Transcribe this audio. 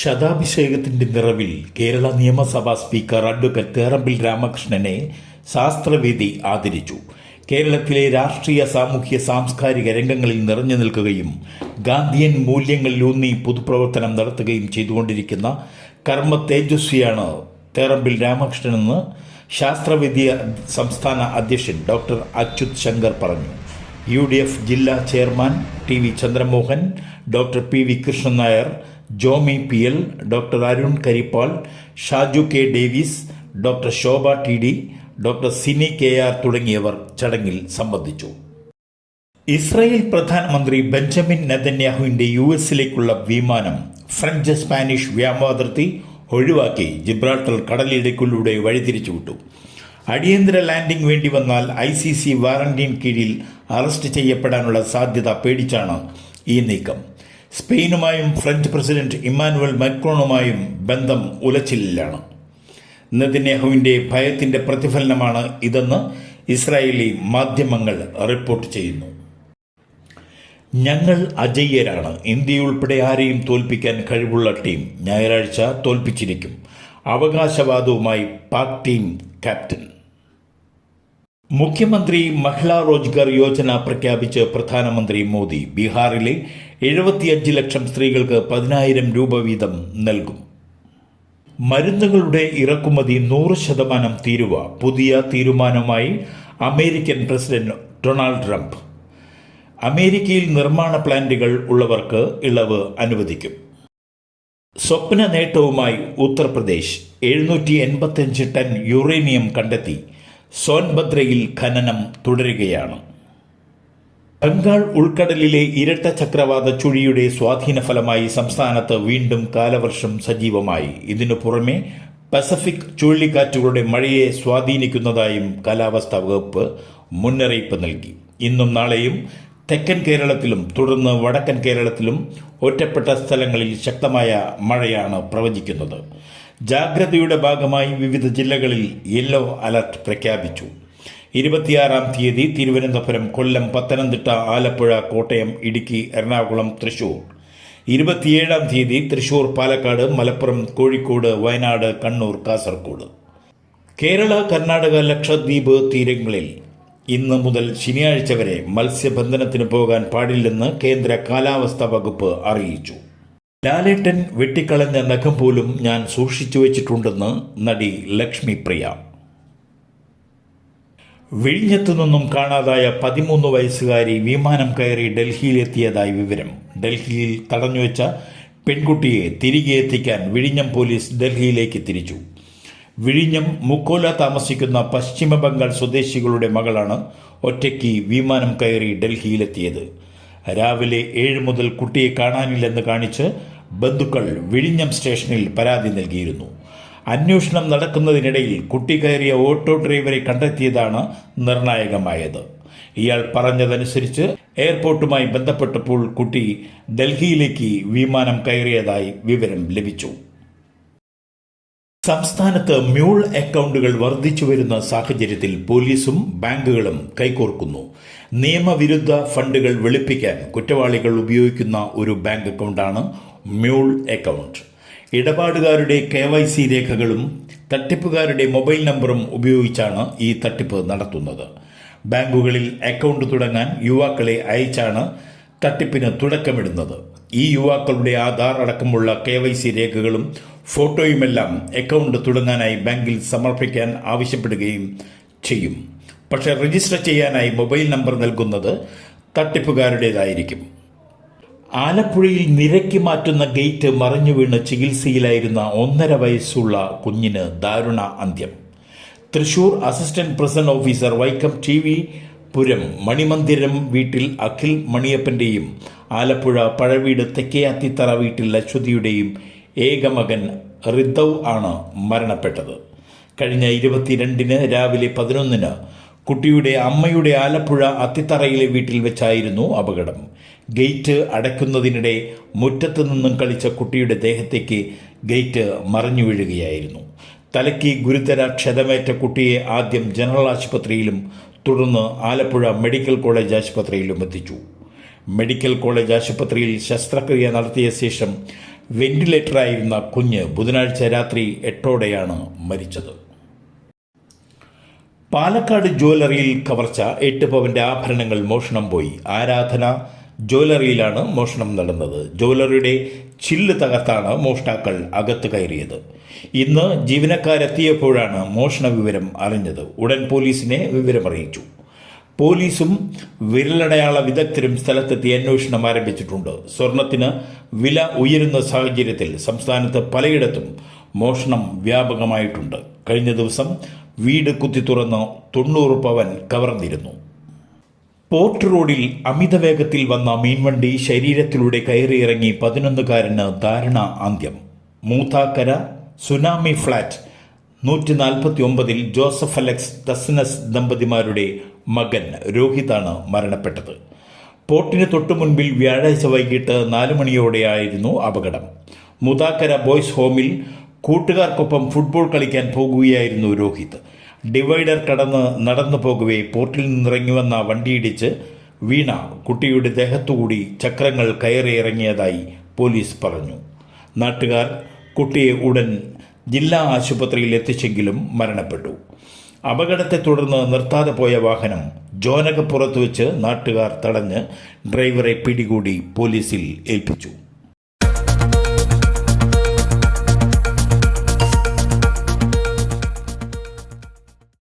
ശതാഭിഷേകത്തിന്റെ നിറവിൽ കേരള നിയമസഭാ speaker advocate തേറമ്പിൽ രാമകൃഷ്ണനെ ശാസ്ത്രവേദി ആദരിച്ചു. കേരളത്തിലെ രാഷ്ട്രീയ സാമൂഹ്യ സാംസ്കാരിക രംഗങ്ങളിൽ നിറഞ്ഞു നിൽക്കുകയും ഗാന്ധിയൻ മൂല്യങ്ങളിലൂന്നി പൊതുപ്രവർത്തനം നടത്തുകയും ചെയ്തുകൊണ്ടിരിക്കുന്ന കർമ്മ തേജസ്വിയാണ് തേറമ്പിൽ രാമകൃഷ്ണനെന്ന് ശാസ്ത്രവേദി സംസ്ഥാന അധ്യക്ഷൻ ഡോക്ടർ അച്യുത് ശങ്കർ പറഞ്ഞു. യു ജില്ലാ chairman T V Chandramohan doctor P V Krishnan Nair Jomy P L doctor Arun Karippal Shaju K Davis doctor Shobha T D doctor Sini K R തുടങ്ങിയവർ ചടങ്ങിൽ സംബന്ധിച്ചു. ഇസ്രായേൽ പ്രധാനമന്ത്രി ബെഞ്ചമിൻ നെതന്യാഹുവിന്റെ യു എസിലേക്കുള്ള വിമാനം French Spanish വ്യാപാതിർത്തി ഒഴിവാക്കി Gibraltar കടലിടുക്കിലൂടെ വഴിതിരിച്ചുവിട്ടു. അടിയന്തര landing വേണ്ടി വന്നാൽ I C C വാറന്റീൻ കീഴിൽ അറസ്റ്റ് ചെയ്യപ്പെടാനുള്ള സാധ്യത പേടിച്ചാണ് ഈ നീക്കം. സ്പെയിനുമായും ഫ്രഞ്ച് പ്രസിഡന്റ് ഇമ്മാനുവൽ മക്രോണുമായും ബന്ധം ഉലച്ചിലാണ്. നെതന്യാഹുവിന്റെ ഭയത്തിന്റെ പ്രതിഫലനമാണ് ഇതെന്ന് ഇസ്രായേലി മാധ്യമങ്ങൾ റിപ്പോർട്ട് ചെയ്യുന്നു. ഞങ്ങൾ അജയ്യരാണ്. ഇന്ത്യയുൾപ്പെടെ ആരെയും തോൽപ്പിക്കാൻ കഴിവുള്ള ടീം ഞായറാഴ്ച തോൽപ്പിച്ചിരിക്കും. അവകാശവാദവുമായി പാക് ടീം ക്യാപ്റ്റൻ. മുഖ്യമന്ത്രി മഹിളാ റോജ്ഗാർ യോജന പ്രഖ്യാപിച്ച് പ്രധാനമന്ത്രി മോദി ബീഹാറിലെ എഴുപത്തിയഞ്ച് ലക്ഷം സ്ത്രീകൾക്ക് പതിനായിരം രൂപ വീതം നൽകും. മരുന്നുകളുടെ ഇറക്കുമതി നൂറ് ശതമാനം തീരുവ. പുതിയ തീരുമാനമായി അമേരിക്കൻ പ്രസിഡന്റ് ഡൊണാൾഡ് ട്രംപ്. അമേരിക്കയിൽ നിർമ്മാണ പ്ലാന്റുകൾ ഉള്ളവർക്ക് ഇളവ് അനുവദിക്കും. സ്വപ്ന നേട്ടവുമായി ഉത്തർപ്രദേശ്. എഴുന്നൂറ്റി എൺപത്തിയഞ്ച് ടൺ യുറേനിയം കണ്ടെത്തി. സോൻഭദ്രയിൽ ഖനനം തുടരുകയാണ്. ബംഗാൾ ഉൾക്കടലിലെ ഇരട്ട ചക്രവാത ചുഴിയുടെ സ്വാധീന ഫലമായി സംസ്ഥാനത്ത് വീണ്ടും കാലവർഷം സജീവമായി. ഇതിനു പുറമെ പസഫിക് ചുഴലിക്കാറ്റുകളുടെ മഴയെ സ്വാധീനിക്കുന്നതായും കാലാവസ്ഥാ വകുപ്പ് മുന്നറിയിപ്പ് നൽകി. ഇന്നും നാളെയും തെക്കൻ കേരളത്തിലും തുടർന്ന് വടക്കൻ കേരളത്തിലും ഒറ്റപ്പെട്ട സ്ഥലങ്ങളിൽ ശക്തമായ മഴയാണ് പ്രവചിക്കുന്നത്. ജാഗ്രതയുടെ ഭാഗമായി വിവിധ ജില്ലകളിൽ യെല്ലോ അലർട്ട് പ്രഖ്യാപിച്ചു. ഇരുപത്തിയാറാം തീയതി തിരുവനന്തപുരം കൊല്ലം പത്തനംതിട്ട ആലപ്പുഴ കോട്ടയം ഇടുക്കി എറണാകുളം തൃശൂർ. ഇരുപത്തിയേഴാം തീയതി തൃശൂർ പാലക്കാട് മലപ്പുറം കോഴിക്കോട് വയനാട് കണ്ണൂർ കാസർഗോഡ്. കേരള കർണാടക ലക്ഷദ്വീപ് തീരങ്ങളിൽ ഇന്ന് മുതൽ ശനിയാഴ്ച വരെ മത്സ്യബന്ധനത്തിന് പോകാൻ പാടില്ലെന്ന് കേന്ദ്ര കാലാവസ്ഥാ വകുപ്പ് അറിയിച്ചു. ലാലേട്ടൻ വെട്ടിക്കളഞ്ഞ നഖം പോലും ഞാൻ സൂക്ഷിച്ചു വെച്ചിട്ടുണ്ടെന്ന് നടി ലക്ഷ്മി പ്രിയ. വിഴിഞ്ഞത്തു നിന്നും കാണാതായ പതിമൂന്ന് വയസ്സുകാരി വിമാനം കയറി ഡൽഹിയിലെത്തിയതായി വിവരം. ഡൽഹിയിൽ തടഞ്ഞുവെച്ച പെൺകുട്ടിയെ തിരികെ എത്തിക്കാൻ വിഴിഞ്ഞം പോലീസ് ഡൽഹിയിലേക്ക് തിരിച്ചു. വിഴിഞ്ഞം മുക്കോല താമസിക്കുന്ന പശ്ചിമ ബംഗാൾ സ്വദേശികളുടെ മകളാണ് ഒറ്റയ്ക്ക് വിമാനം കയറി ഡൽഹിയിലെത്തിയത്. രാവിലെ ഏഴ് മുതൽ കുട്ടിയെ കാണാനില്ലെന്ന് കാണിച്ച് ബന്ധുക്കൾ വിഴിഞ്ഞം സ്റ്റേഷനിൽ പരാതി നൽകിയിരുന്നു. അന്വേഷണം നടക്കുന്നതിനിടയിൽ കുട്ടി കയറിയ ഓട്ടോ ഡ്രൈവറെ കണ്ടെത്തിയതാണ് നിർണായകമായത്. ഇയാൾ പറഞ്ഞതനുസരിച്ച് എയർപോർട്ടുമായി ബന്ധപ്പെട്ടപ്പോൾ കുട്ടി ഡൽഹിയിലേക്ക് വിമാനം കയറിയതായി വിവരം ലഭിച്ചു. സംസ്ഥാനത്ത് മ്യൂൾ അക്കൗണ്ടുകൾ വർദ്ധിച്ചു വരുന്ന സാഹചര്യത്തിൽ പോലീസും ബാങ്കുകളും കൈകോർക്കുന്നു. നിയമവിരുദ്ധ ഫണ്ടുകൾ വെളുപ്പിക്കാൻ കുറ്റവാളികൾ ഉപയോഗിക്കുന്ന ഒരു ബാങ്ക് അക്കൗണ്ടാണ് മ്യൂൾ അക്കൗണ്ട്. ഇടപാടുകാരുടെ കെ വൈ സി രേഖകളും തട്ടിപ്പുകാരുടെ മൊബൈൽ നമ്പറും ഉപയോഗിച്ചാണ് ഈ തട്ടിപ്പ് നടത്തുന്നത്. ബാങ്കുകളിൽ അക്കൗണ്ട് തുടങ്ങാൻ യുവാക്കളെ അയച്ചാണ് തട്ടിപ്പിന് തുടക്കമിടുന്നത്. ഈ യുവാക്കളുടെ ആധാർ അടക്കമുള്ള കെ വൈ സി രേഖകളും ഫോട്ടോയുമെല്ലാം അക്കൗണ്ട് തുടങ്ങാനായി ബാങ്കിൽ സമർപ്പിക്കാൻ ആവശ്യപ്പെടുകയും ചെയ്യും. പക്ഷേ രജിസ്റ്റർ ചെയ്യാനായി മൊബൈൽ നമ്പർ നൽകുന്നത് തട്ടിപ്പുകാരുടേതായിരിക്കും. ആലപ്പുഴയിൽ നിരക്കി മാറ്റുന്ന ഗേറ്റ് മറിഞ്ഞു വീണ് ചികിത്സയിലായിരുന്ന ഒന്നര വയസ്സുള്ള കുഞ്ഞിന് ദാരുണ അന്ത്യം. Thrissur assistant president officer Vaikom T V Puram Manimandiram വീട്ടിൽ അഖിൽ മണിയപ്പന്റെയും ആലപ്പുഴ പഴവീട് തെക്കേയാത്തിത്തറ വീട്ടിൽ അശ്വതിയുടെയും ഏകമകൻ റിദ്ദവ് ആണ് മരണപ്പെട്ടത്. കഴിഞ്ഞ ഇരുപത്തിരണ്ടിന് രാവിലെ പതിനൊന്നിന് കുട്ടിയുടെ അമ്മയുടെ ആലപ്പുഴ അത്തിത്തറയിലെ വീട്ടിൽ വെച്ചായിരുന്നു അപകടം. ഗേറ്റ് അടയ്ക്കുന്നതിനിടെ മുറ്റത്ത് നിന്നും കളിച്ച കുട്ടിയുടെ ദേഹത്തേക്ക് ഗേറ്റ് മറിഞ്ഞു വീഴുകയായിരുന്നു. തലയ്ക്ക് ഗുരുതര ക്ഷതമേറ്റ കുട്ടിയെ ആദ്യം ജനറൽ ആശുപത്രിയിലും തുടർന്ന് ആലപ്പുഴ മെഡിക്കൽ കോളേജ് ആശുപത്രിയിലും എത്തിച്ചു. മെഡിക്കൽ കോളേജ് ആശുപത്രിയിൽ ശസ്ത്രക്രിയ നടത്തിയ ശേഷം വെന്റിലേറ്ററായിരുന്ന കുഞ്ഞ് ബുധനാഴ്ച രാത്രി എട്ടോടെയാണ് മരിച്ചത്. പാലക്കാട് ജ്വല്ലറിയിൽ കവർച്ച എട്ട് പവന്റെ ആഭരണങ്ങൾ മോഷണം പോയി. ആരാധന ജ്വല്ലറിയിലാണ് മോഷണം നടന്നത്. ജ്വല്ലറിയുടെ ചില്ല് തകർത്താണ് മോഷ്ടാക്കൾ അകത്ത് കയറിയത്. ഇന്ന് ജീവനക്കാരെത്തിയപ്പോഴാണ് മോഷണ വിവരം അറിഞ്ഞത്. ഉടൻ പോലീസിനെ വിവരമറിയിച്ചു. പോലീസും വിരലടയാള വിദഗ്ധരും സ്ഥലത്തെത്തി അന്വേഷണം ആരംഭിച്ചിട്ടുണ്ട്. സ്വർണത്തിന് വില ഉയരുന്ന സാഹചര്യത്തിൽ സംസ്ഥാനത്ത് പലയിടത്തും മോഷണം വ്യാപകമായിട്ടുണ്ട്. കഴിഞ്ഞ ദിവസം വീട് കുത്തി തുറന്ന് തൊണ്ണൂറ് പവൻ കവർന്നിരുന്നു. പോർട്ട് റോഡിൽ അമിത വേഗത്തിൽ വന്ന മീൻവണ്ടി ശരീരത്തിലൂടെ കയറിയിറങ്ങി പതിനൊന്നുകാരന് ദാരുണ അന്ത്യം. മൂത്താക്കര സുനാമി ഫ്ലാറ്റ് നൂറ്റി നാൽപ്പത്തി ഒമ്പതിൽ ജോസഫ് അലക്സ് ദസ്നസ് ദമ്പതിമാരുടെ മകൻ രോഹിതാണ് മരണപ്പെട്ടത്. പോർട്ടിന് തൊട്ടു മുൻപിൽ വ്യാഴാഴ്ച വൈകിട്ട് നാല് മണിയോടെയായിരുന്നു അപകടം. മുതാക്കര ബോയ്സ് ഹോമിൽ കൂട്ടുകാർക്കൊപ്പം ഫുട്ബോൾ കളിക്കാൻ പോകുകയായിരുന്നു രോഹിത്. ഡിവൈഡർ കടന്ന് നടന്നു പോകവേ പോർട്ടിൽ നിന്നിറങ്ങി വന്ന വണ്ടിയിടിച്ച് വീണ കുട്ടിയുടെ ദേഹത്തുകൂടി ചക്രങ്ങൾ കയറിയിറങ്ങിയതായി പോലീസ് പറഞ്ഞു. നാട്ടുകാർ കുട്ടിയെ ഉടൻ ജില്ലാ ആശുപത്രിയിൽ എത്തിച്ചെങ്കിലും മരണപ്പെട്ടു. അപകടത്തെ തുടർന്ന് നിർത്താതെ പോയ വാഹനം ജോനകപ്പുറത്ത് വെച്ച് നാട്ടുകാർ തടഞ്ഞ് ഡ്രൈവറെ പിടികൂടി പോലീസിൽ ഏൽപ്പിച്ചു.